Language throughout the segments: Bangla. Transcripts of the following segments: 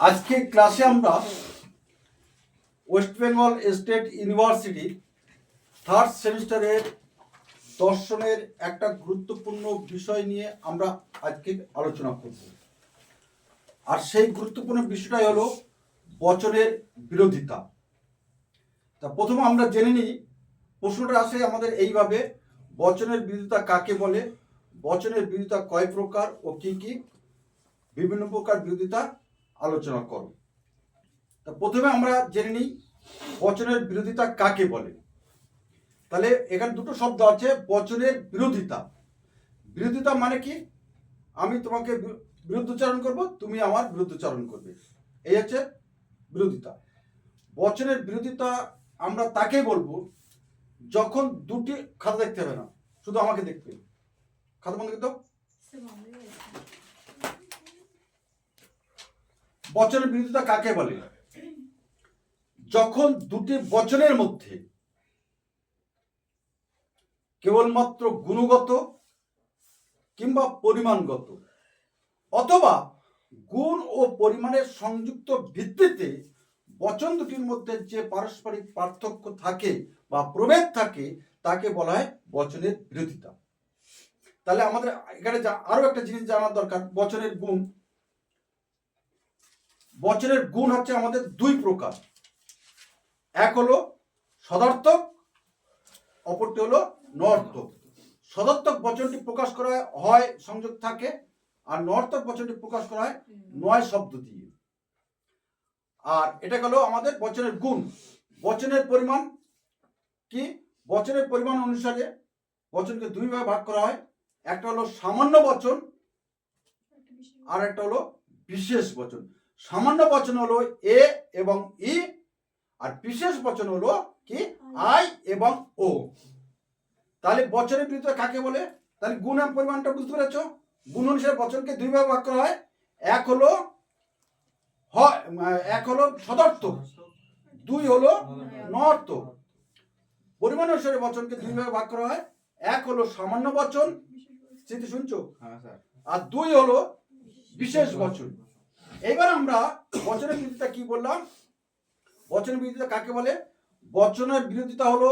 আজকে ক্লাসে আমরা West Bengal State University third সেমিস্টারের দর্শনের একটা গুরুত্বপূর্ণ বিষয় নিয়ে আমরা আজকে আলোচনা করব। আর সেই গুরুত্বপূর্ণ বিষয়টাই হলো বচনের বিরোধিতা। তা প্রথমে আমরা জেনে নিই, প্রশ্নটা আসে আমাদের এইভাবে, বচনের বিরোধিতা কাকে বলে? বচনের বিরোধিতা কয় প্রকার ও কি কি? বিভিন্ন প্রকার বিরোধিতা আলোচনা করো। তা প্রথমে আমরা জেনে নিই বচনের বিরোধিতা কাকে বলে। তাহলে এখানে দুটো শব্দ আছে, বচনের বিরোধিতা। বিরোধিতা মানে কি? আমি তোমাকে বিরুদ্ধচারণ করব, তুমি আমার বিরুদ্ধচারণ করবে। এই হচ্ছে বিরোধিতা। বচনের বিরোধিতা আমরা তাকে বলব যখন দুটি খাতা দেখতে হবে না, শুধু আমাকে দেখবে খাতা বন্ধ করতে বচনের বিরোধিতা কাকে বলে? যখন দুটি বচনের মধ্যে কেবলমাত্র গুণগত কিংবা পরিমাণগত অথবা গুণ ও পরিমাণের সংযুক্ত ভিত্তিতে বচন দুটির মধ্যে যে পারস্পরিক পার্থক্য থাকে বা প্রভেদ থাকে, তাকে বলা হয় বচনের বিরোধিতা। তাহলে আমাদের এখানে যা আরও একটা জিনিস জানার দরকার, বচনের গুণ। বচনের গুণ হচ্ছে আমাদের দুই প্রকার। এক হলো সদার্থক, অপরটি হলো নর্থক সদার্থক বচনটি প্রকাশ করা হয় সংযোগ থাকে, আর নর্থক বচনটি প্রকাশ করা হয় নয় শব্দ দিয়ে। আর এটা গেল আমাদের বচনের গুণ। বচনের পরিমাণ কি? বচনের পরিমাণ অনুসারে বচনকে দুই ভাগে ভাগ করা হয়। একটা হলো সামান্য বচন, আর একটা হলো বিশেষ বচন। সামান্য বচন হলো এ এবং ই আর বিশেষ বচন হলো কি? আই এবং ও। তাহলে বচনের বিরুদ্ধে কাকে বলে? তাহলে গুণ পরিমাণটা বুঝতে পেরেছ? গুণ অনুসারে বচনকে দুইভাবে ভাগ করা হয়। এক হলো হয় এক হলো সদর্থ। দুই হলো নর্থক পরিমাণ অনুসারে বচনকে দুইভাবে ভাগ করা হয়। এক হলো সামান্য বচন। স্মৃতি শুনছো? হ্যাঁ আর দুই হলো বিশেষ বচন। এবার আমরা বচনের বিরোধিতা কি বললাম? বচনের বিরোধিতা কাকে বলে? বচনের বিরোধিতা হলো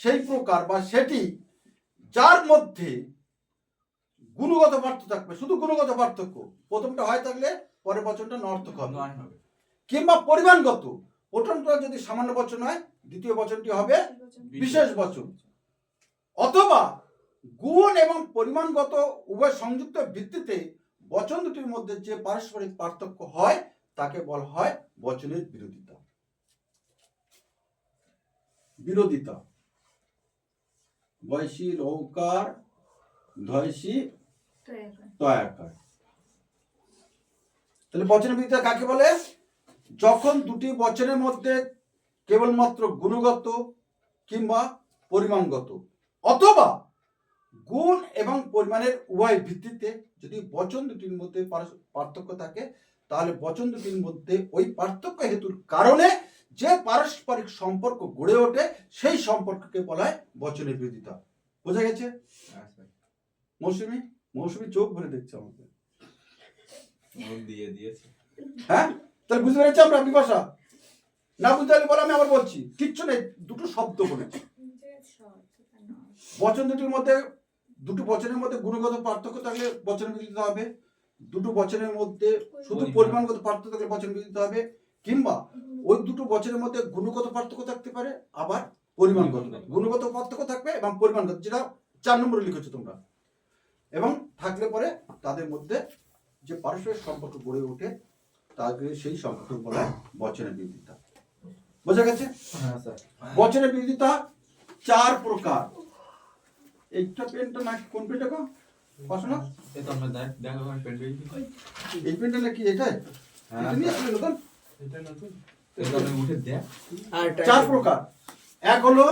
সেই প্রকার বা সেটি যার মধ্যে গুণগত পার্থক্য থাকবে শুধু গুণগত পার্থক্য। প্রথমটা হয় থাকলে পরের বচনটা নর্থক হবে। হবে। কিংবা পরিমাণগত। প্রথমটা যদি সামান্য বচন হয় দ্বিতীয় বচনটি হবে বিশেষ বচন। অথবা গুণ এবং পরিমাণগত উভয় সংযুক্ত ভিত্তিতে বচন দুটির মধ্যে যে পারস্পরিক পার্থক্য হয়, তাকে বলা হয় বচনের বিরোধিতা। বিরোধিতা। বয়সী রৌকার তাহলে বচনের বিরোধিতা কাকে বলে? যখন দুটি বচনের মধ্যে কেবলমাত্র গুণগত কিংবা পরিমাণগত, অথবা গুণ এবং পরিমাণের উভয় ভিত্তিতে যদি বচন দুটির মধ্যে পারস- পার্থক্য থাকে তাহলে বচন দুটির মধ্যে ওই পার্থক্য হেতুর কারণে যে পারস্পরিক সম্পর্ক গড়ে ওঠে সেই সম্পর্ককে বলা হয় বচনের বিরোধিতা। বোঝা গেছে? মৌসুমি মৌসুমি চোখ ভরে দেখছে আমাকে। দিয়ে দিয়েছে। হ্যাঁ? তাহলে বুঝতে পেরেছি আমরা বিপাশা? না বুঝতে পারলে বলো আমি আবার বলছি। কিচ্ছু নেই দুটো শব্দ বলেছি। বচন দুটির মধ্যে দুটো বচনের মধ্যে গুণগত পার্থক্য থাকলে বচন বিদিতে হবে। দুটো বচনের মধ্যে শুধু পরিমাণগত পার্থক্য থাকলে বচন বিদিতে হবে কিংবা ওই দুটো বচনের মধ্যে গুণগত পার্থক্য থাকতে পারে আবার পরিমাণগত। গুণগত পার্থক্য থাকবে এবং পরিমাণগত যেটা চার নম্বরে লিখেছো তোমরা। এবং থাকলে পরে তাদের মধ্যে যে পারস্পরিক সম্পর্ক গড়ে ওঠে তাকে সেই সম্পর্ক বলা হয় বচনের বিরোধিতা। বোঝা গেছে? হ্যাঁ স্যার। বচনের বিরোধিতা চার প্রকার। এইটা পেনটা না কোন পেনটা তো আমরা দেখ দেখো। আমি পেন এই পেনটা নাকি এটাই হ্যাঁ এটা নিয়ে আসলে নতুন। এই তো আমি উঠে দেখ। চার প্রকার। এক হলো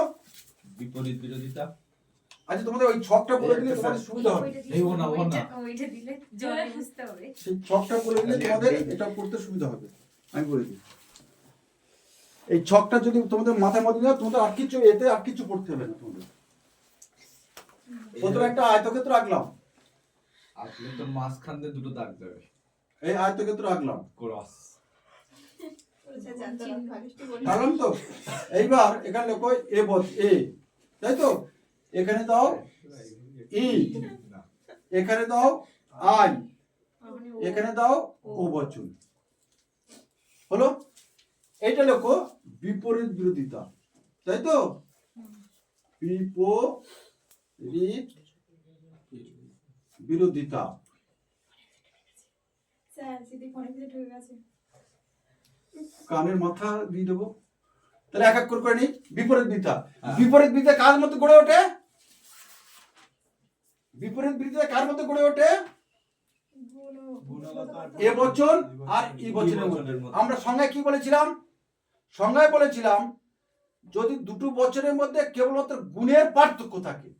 বিপরীত বিরোধিতা। আচ্ছা তোমাদের ওই ছকটা বলে দিলে তোমাদের সুবিধা হবে। এই ও না, ও না। ওইটা দিলে জলে বুঝতে হবে। সেই ছকটা বলে দিলে তোমাদের এটা পড়তে সুবিধা হবে। আমি বলে দিই। এই ছকটা যদি তোমাদের মাথায় মধ্যে তোমাদের আর কিছু এতে আর কিছু পড়তে হবে না তোমাদের। প্রথমে একটা আয়তক্ষেত্র আঁকলাম। আসলে তো মাঝখান দিয়ে দুটো দাগ দেবে এই আয়তক্ষেত্র আঁকলাম। ক্রস। জানলাম তো এইবার এখানে লেখো এ বচ এ তাই তো? এখানে দাও ই এখানে দাও আই এখানে দাও ও বচন। হলো? এটা লেখো বিপরীত বিরোধিতা তাই তো? বিপরীত বিরোধিতা কানের মাথা দিয়ে দেবো। তাহলে এক এক করে নিই। বিপরীত বিদ্যা। হ্যাঁ। বিপরীত কার মধ্যে গড়ে ওঠে? বিপরীত কার মধ্যে গড়ে ওঠে? এ বচন আর ই বচনের মধ্যে। আমরা সংজ্ঞায় কি বলেছিলাম? সংজ্ঞায় বলেছিলাম যদি দুটো বচনের মধ্যে কেবলমাত্র গুণের পার্থক্য থাকে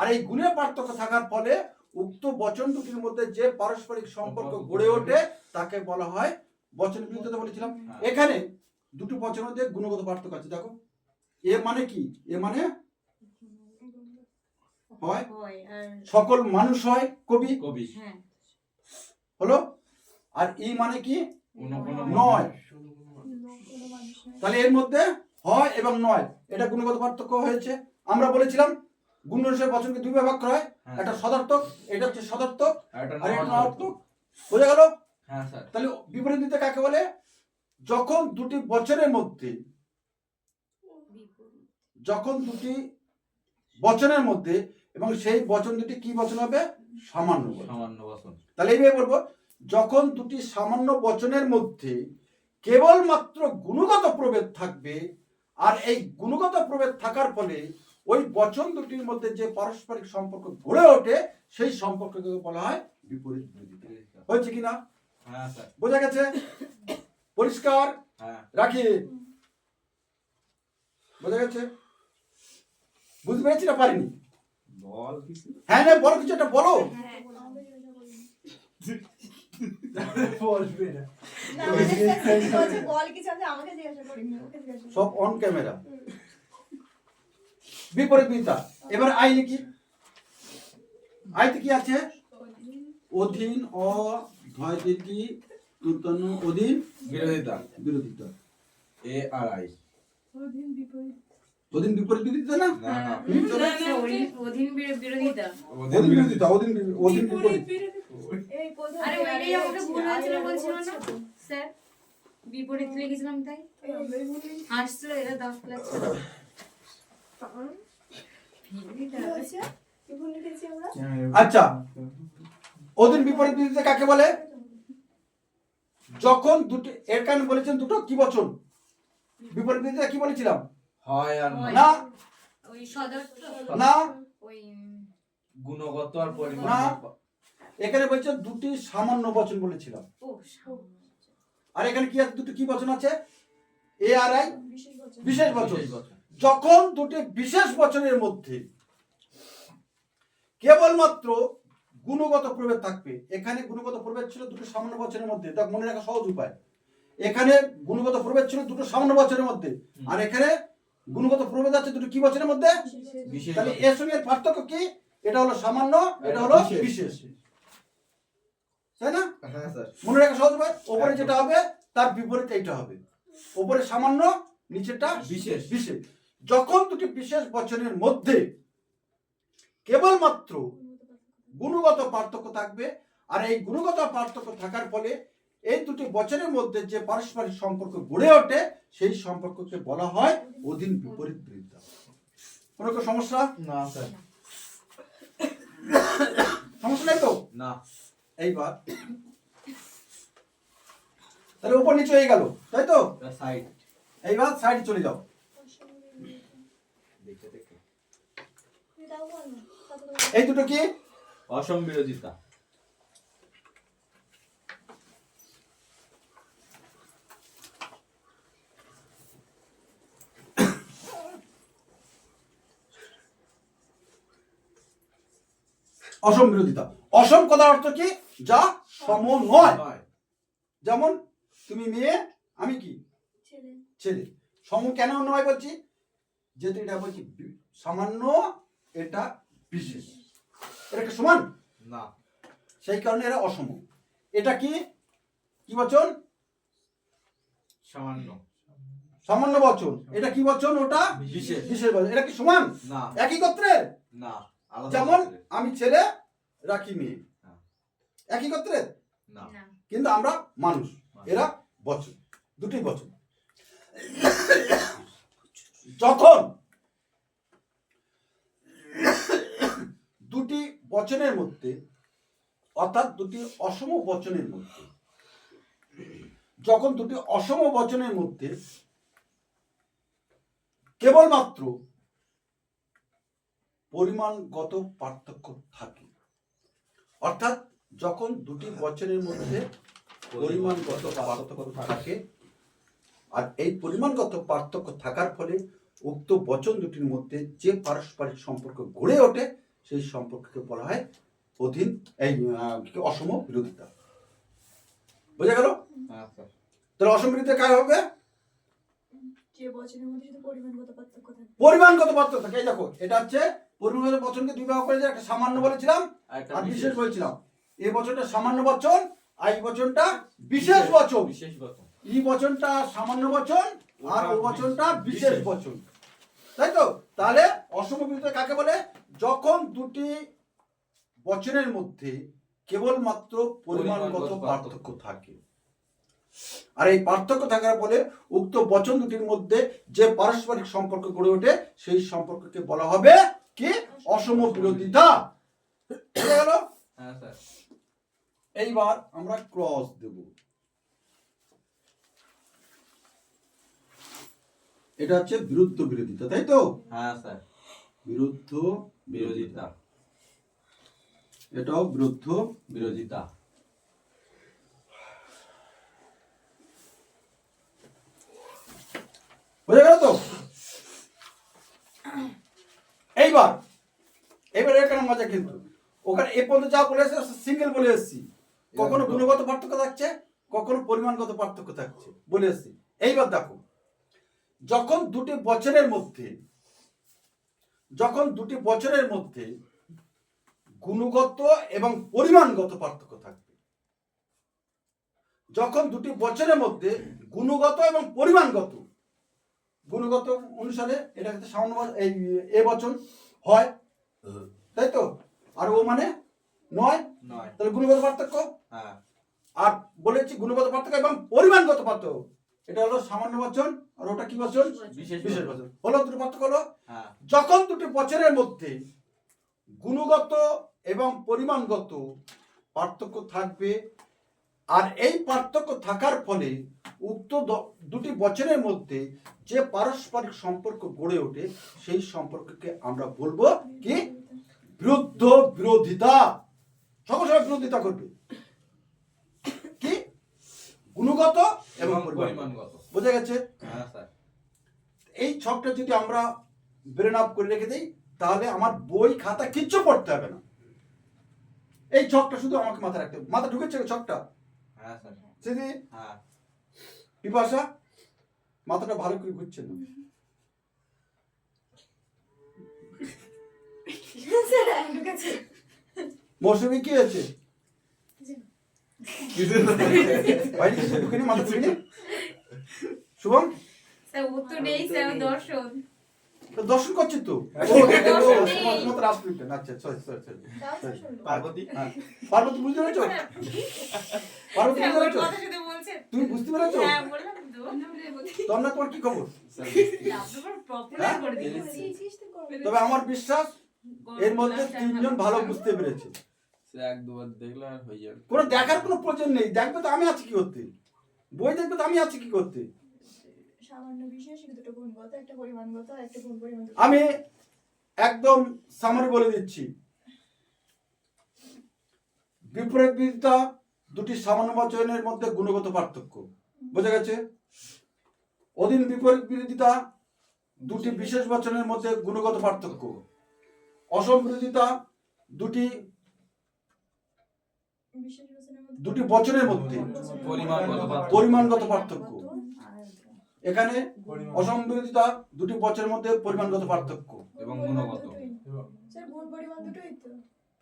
আর এই গুণের পার্থক্য থাকার ফলে উক্ত বচন দুটির মধ্যে যে পারস্পরিক সম্পর্ক গড়ে ওঠে তাকে বলা হয় বচন বিরোধিতা বলেছিলাম। হ্যাঁ। এখানে দুটো বচনের মধ্যে গুণগত পার্থক্য আছে দেখো। এ মানে কি? এ মানে হয়। হয় সকল মানুষ হয় কবি। কবি। হ্যাঁ। হলো? আর ই মানে কি? নয়। তাহলে এর মধ্যে হয় এবং নয়। এটা গুণগত পার্থক্য হয়েছে। আমরা বলেছিলাম বচনকে দুই ভাগ করা হয়। হ্যাঁ। একটা সদার্থক এটা হচ্ছে সদার্থক আর এটা আর নর্থক বোঝা গেল? হ্যাঁ তাহলে বিপরীত দিতে কাকে বলে? যখন দুটি বচনের মধ্যে যখন দুটি বচনের মধ্যে এবং সেই বচন দুটি কি বচন হবে? সামান্য সামান্য বসন তাহলে এইভাবে বলব যখন দুটি সামান্য বচনের মধ্যে কেবলমাত্র গুণগত প্রভেদ থাকবে আর এই গুণগত প্রভেদ থাকার ফলে ওই বচন দুটির মধ্যে যে পারস্পরিক সম্পর্ক গড়ে ওঠে সেই সম্পর্ককে বলা হয় বিপরীত হয়েছে কিনা? হ্যাঁ বোঝা গেছে? পরিষ্কার? হ্যাঁ। রাখি। বোঝা গেছে? বুঝতে পেরেছি না পারিনি? বল কিছু? হ্যাঁ না বলো কিছু একটা বলো। হ্যাঁ। সব অন ক্যামেরা বিপরীত বিদ্যা। এবার আই লিখি। আইতে কি আছে? অধীন অ ধয় নূতন অধীন বিরোধিতা। বিরোধিতা। এ আর আই। অধীন বিপরীত। বিরোধিতা না? না না। অধীন অধীন বিরোধিতা। অধীন বিরোধিতা। অধীন অধীন বিপরীত। আরে ওইটাই আমাকে ভুল হয়েছিল বলছিল না? স্যার বিপরীত লিখেছিলাম তাই। আসছিল এরা দশ ক্লাস কি হয়েছে? কি ভুল লিখেছি আমরা? আচ্ছা অধীন বিপরীত বিরোধিতা কাকে বলে? যখন দুটি এর কারণে বলেছেন দুটো কি বচন? বিপরীত বিরোধিতা কি বলেছিলাম? হয় আর না। ওই না। ওই গুণগত আর পরিমাণ না। এখানে বলছে দুটি সামান্য বচন বলেছিলাম। আর এখানে কি আছে? দুটো কি বচন আছে? এ আর আই বিশেষ বচন। যখন দুটি বিশেষ বচনের মধ্যে কেবলমাত্র গুণগত প্রভেদ থাকবে এখানে গুণগত প্রভেদ ছিল দুটো সামান্য বচনের মধ্যে তা মনে রাখা সহজ উপায়। এখানে গুণগত প্রভেদ ছিল দুটো সামান্য বচনের মধ্যে আর এখানে গুণগত প্রভেদ আছে দুটো কি বচনের মধ্যে? তাহলে এর সঙ্গে পার্থক্য কি? এটা হলো সামান্য এটা হলো বিশেষ। বিশেষ। তাই না? হ্যাঁ মনে রাখা সহজ উপায়? ওপরে যেটা হবে তার বিপরীত এইটা হবে। ওপরে সামান্য নিচেটা বিশেষ। বিশেষ। যখন দুটি বিশেষ বচনের মধ্যে কেবলমাত্র গুণগত পার্থক্য থাকবে আর এই গুণগত পার্থক্য থাকার ফলে এই দুটি বচনের মধ্যে যে পারস্পরিক সম্পর্ক গড়ে ওঠে সেই সম্পর্ককে বলা হয় অধীন বিপরীত কোনো কোনো সমস্যা? না স্যার। সমস্যা নেই তো? না। এইবার। তাহলে উপর নিচে হয়ে গেল তাই তো? সাইড এইবার সাইড চলে যাও দেখে দেখে এটাও বল না, কত করে? এই দুটো কি? অসম বিরোধিতা অসম বিরোধিতা অসম কথার অর্থ কি? যা সম নয়। নয়। যেমন তুমি মেয়ে আমি কি? ছেলে। ছেলে। সম কেন নয় বলছি? যেহেতু এটা বলছি সামান্য এটা বিশেষ। এটা কি সমান? না। সেই কারণে এরা অসম। এটা কি? কি বচন? সামান্য। সামান্য বচন। এটা কি বচন? ওটা বিশেষ। বিশেষ। বচন। এটা কি সমান? না। একই গোত্রের? না যেমন আমি ছেলে রাখি মেয়ে। একই গোত্রের? না। না। কিন্তু আমরা মানুষ। এরা বচন। দুটি বচন। যখন দুটি বচনের মধ্যে, অর্থাৎ দুটি অসম বচনের মধ্যে, যখন দুটি অসম বচনের মধ্যে কেবলমাত্র পরিমাণগত পার্থক্য থাকে, অর্থাৎ যখন দুটি বচনের মধ্যে পরিমাণগত পার্থক্য থাকে, আর এই পরিমাণগত পার্থক্য থাকার ফলে উক্ত বচন দুটির মধ্যে যে পারস্পরিক সম্পর্ক গড়ে ওঠে সেই সম্পর্ককে বলা হয় অধীন এই অসম বিরোধিতা। বোঝা গেল? হ্যাঁ তাহলে অসম বিরোধিতা কার হবে? পরিমাণগত পার্থক্য থাকে। পরিমাণগত পার্থক্য থাকে এই দেখো এটা হচ্ছে পরিমাণগত বচনকে দুই ভাগ করে যে একটা সামান্য বলেছিলাম আর বিশেষ। বলেছিলাম। এই বচনটা সামান্য বচন আর এই বচনটা বিশেষ বচন। বিশেষ বচন। এই বচনটা সামান্য বচন আর ও বচনটা বিশেষ বচন। তাই তো? তাহলে অসম বিরোধিতা কাকে বলে? যখন দুটি বচনের মধ্যে কেবলমাত্র পরিমাণগত পার্থক্য থাকে। আর এই পার্থক্য থাকার ফলে উক্ত বচন দুটির মধ্যে যে পারস্পরিক সম্পর্ক গড়ে ওঠে সেই সম্পর্ককে বলা হবে কি? অসম বিরোধিতা গেল? হ্যাঁ স্যার। এইবার আমরা ক্রস দেব। এটা হচ্ছে বিরুদ্ধ বিরোধিতা তাই তো? হ্যাঁ স্যার। বিরুদ্ধ বিরোধিতা। এটাও বিরুদ্ধ বিরোধিতা। বোঝা গেল তো? এইবার এবার এখানে মজা কিন্তু ওখানে এ পর্যন্ত যা বলে এসেছে সিঙ্গেল বলে এসেছি। কখনো গুণগত পার্থক্য থাকছে কখনো পরিমাণগত পার্থক্য থাকছে বলে এসেছি। এইবার দেখো যখন দুটি বছরের মধ্যে যখন দুটি বছরের মধ্যে গুণগত এবং পরিমাণগত পার্থক্য থাকবে যখন দুটি বছরের মধ্যে গুণগত এবং পরিমাণগত গুণগত অনুসারে এটা কিন্তু সামান্য এই এ বচন হয় তাই তো? আর ও মানে নয়? নয়। তাহলে গুণগত পার্থক্য? হ্যাঁ। আর বলেছি গুণগত পার্থক্য এবং পরিমাণগত পার্থক্য। এটা হলো সামান্য বচন আর ওটা কি বচন? বিশেষ বিশেষ বচন। হলো দুটো পার্থক্য হলো হ্যাঁ। যখন দুটি বছরের মধ্যে গুণগত এবং পরিমাণগত পার্থক্য থাকবে আর এই পার্থক্য থাকার ফলে উক্ত দ- দুটি বছরের মধ্যে যে পারস্পরিক সম্পর্ক গড়ে ওঠে সেই সম্পর্ককে আমরা বলব কি? বিরুদ্ধ বিরোধিতা। সকল সময় বিরোধিতা করবে। গুণগত এবং পরিমাণগত। বোঝা গেছে? হ্যাঁ স্যার। এই ছকটা যদি আমরা ব্রেন আপ করে রেখে দিই তাহলে আমার বই খাতা কিচ্ছু পড়তে হবে না। এই ছকটা শুধু আমাকে মাথায় রাখতে হবে। মাথা ঢুকেছে ছকটা? হ্যাঁ স্যার। সেদি হ্যাঁ। পিপাসা মাথাটা ভালো করে ঘুরছে না। মৌসুমি কি হয়েছে? বাইরে কিছু ঢুকেনি মাথা শুভম স্যার ও নেই। স্যার দর্শন দর্শন করছি তো? আচ্ছা sorry sorry sorry Parvati? Parvati বুঝতে পেরেছ? পার্বতী বুঝতে পেরেছ? তুমি বুঝতে পেরেছ? হ্যাঁ তোমরা তোমার কি খবর? হ্যাঁ? তবে আমার বিশ্বাস এর মধ্যে তিনজন ভালো বুঝতে পেরেছে। সে এক দুবার দেখলে আর হয়ে যাবে। কোনো দেখার কোনো প্রয়োজন নেই দেখবে তো আমি আছি কি করতে। বই দেখবে তো আমি আছি কি করতে। সামান্য বিশেষ দুটো গুণগত একটা পরিমাণগত একটা গুণ পরিমাণ আমি একদম সামারি বলে দিচ্ছি। বিপরীত বিরোধিতা দুটি সামান্য বচনের মধ্যে গুণগত পার্থক্য। বোঝা গেছে? অধীন বিপরীত বিরোধিতা দুটি বিশেষ বচনের মধ্যে গুণগত পার্থক্য। অসম বিরোধিতা দুটি দুটি বচনের মধ্যে। পরিমাণগত পার্থক্য। এখানে অসম দুটি বচনের মধ্যে পরিমাণগত পার্থক্য। এবং গুণগত।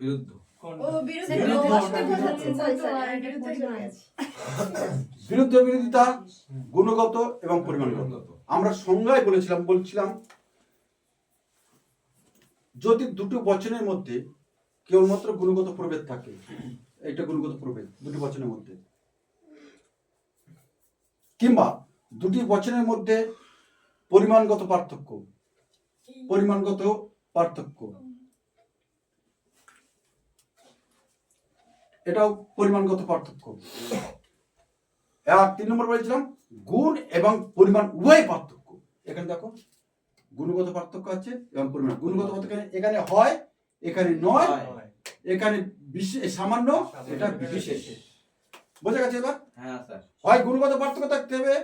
বিরুদ্ধ। গেছি। বিরুদ্ধ বিরোধিতা গুণগত এবং পরিমাণগত। আমরা সংজ্ঞায় বলেছিলাম বলছিলাম যদি দুটো বচনের মধ্যে কেবলমাত্র গুণগত প্রভেদ থাকে এটা গুণগত প্রভেদ, দুটি বচনের মধ্যে। কিংবা দুটি বচনের মধ্যে পরিমাণগত পার্থক্য। পরিমাণগত পার্থক্য। এটাও পরিমাণগত পার্থক্য। আর তিন নম্বর বলেছিলাম, গুণ এবং পরিমাণ উভয় পার্থক্য। এখানে দেখো, গুণগত পার্থক্য আছে এবং পরিমাণ। গুণগত পার্থক্য এখানে হয়, এখানে নয়। এখানে বিশেষ সামান্য এটা বিশেষ। বোঝা গেছে এবার? হ্যাঁ স্যার। হয় গুণগত পার্থক্য থাকতে হবে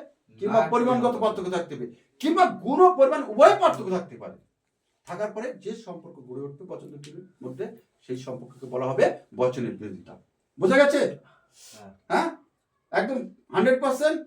কিংবা পরিমাণগত পার্থক্য থাকতে হবে কিংবা গুণ ও পরিমাণ উভয় পার্থক্য থাকতে পারে। থাকার পরে যে সম্পর্ক গড়ে উঠবে বচন দুটির মধ্যে সেই সম্পর্ককে বলা হবে বচনের বিরোধিতা। বোঝা গেছে? হ্যাঁ। হ্যাঁ? একদম হান্ড্রেড পার্সেন্ট